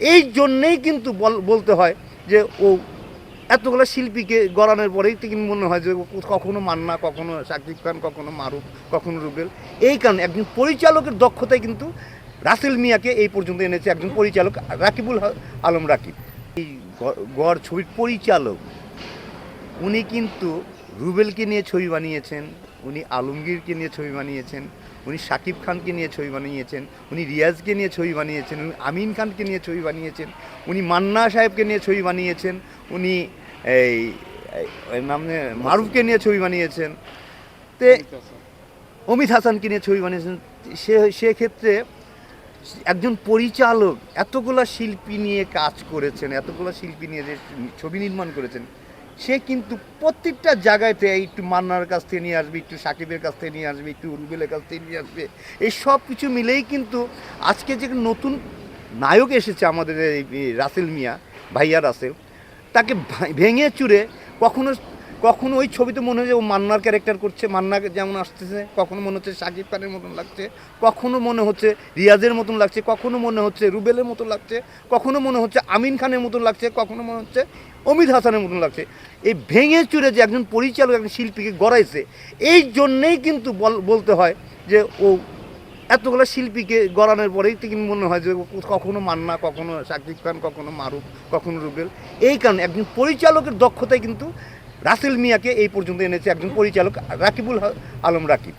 এই জন্যেই কিন্তু বল- বলতে হয় যে ও এতগুলো শিল্পীকে গড়ানোর পরেই কিন্তু মনে হয় যে কখনো মান্না, কখনো শাকিব খান, কখনো মারুফ, কখনো রুবেল। এই কারণে একজন পরিচালকের দক্ষতায় কিন্তু রাসেল মিয়াকে এই পর্যন্ত এনেছে একজন পরিচালক রাকিবুল আলম রাকিব। এই গড় ছবির পরিচালক, উনি কিন্তু রুবেলকে নিয়ে ছবি বানিয়েছেন উনি আলমগীরকে নিয়ে ছবি বানিয়েছেন উনি শাকিব খানকে নিয়ে ছবি বানিয়েছেন উনি রিয়াজকে নিয়ে ছবি বানিয়েছেন উনি আমিন খানকে নিয়ে ছবি বানিয়েছেন উনি মান্না সাহেবকে নিয়ে ছবি বানিয়েছেন উনি এই নাম মারুফকে নিয়ে ছবি বানিয়েছেন। তে অমিত হাসানকে নিয়ে ছবি বানিয়েছেন। সে সেক্ষেত্রে একজন পরিচালক এতগুলা শিল্পী নিয়ে কাজ করেছেন এতগুলা শিল্পী নিয়ে যে ছবি নির্মাণ করেছেন সে কিন্তু প্রত্যেকটা জায়গাতে একটু মান্নার কাছ থেকে নিয়ে আসবে, একটু সাকিবের কাছ থেকে নিয়ে আসবে, একটু রুবেলের কাছ থেকে নিয়ে আসবে। এই সব কিছু মিলেই কিন্তু আজকে যে নতুন নায়ক এসেছে আমাদের এই রাসেল মিয়া, ভাইয়া রাসেল, তাকে ভেঙে চুরে কখনো কখনো ওই ছবিতে মনে হয় যে ও মান্নার ক্যারেক্টার করছে মান্নাকে যেমন আসতেছে, কখনো মনে হচ্ছে সাকিব খানের মতন লাগছে, কখনো মনে হচ্ছে রিয়াজের মতন লাগছে, কখনো মনে হচ্ছে রুবেলের মতন লাগছে, কখনো মনে হচ্ছে আমিন খানের মতন লাগছে, কখনো মনে হচ্ছে অমিত হাসানের মতন লাগছে। এই ভেঙে চুরে যে একজন পরিচালক, একজন শিল্পীকে গড়াইছে, এই জন্যেই কিন্তু বল- বলতে হয় যে ও এতগুলো শিল্পীকে গড়ানোর পরেই কিন্তু মনে হয় যে কখনো মান্না, কখনো শাকিব খান, কখনো মারুফ, কখনো রুবেল। এই কারণে একজন পরিচালকের দক্ষতায় কিন্তু রাসেল মিয়াকে এই পর্যন্ত এনেছে একজন পরিচালক রাকিবুল আলম রাকিব।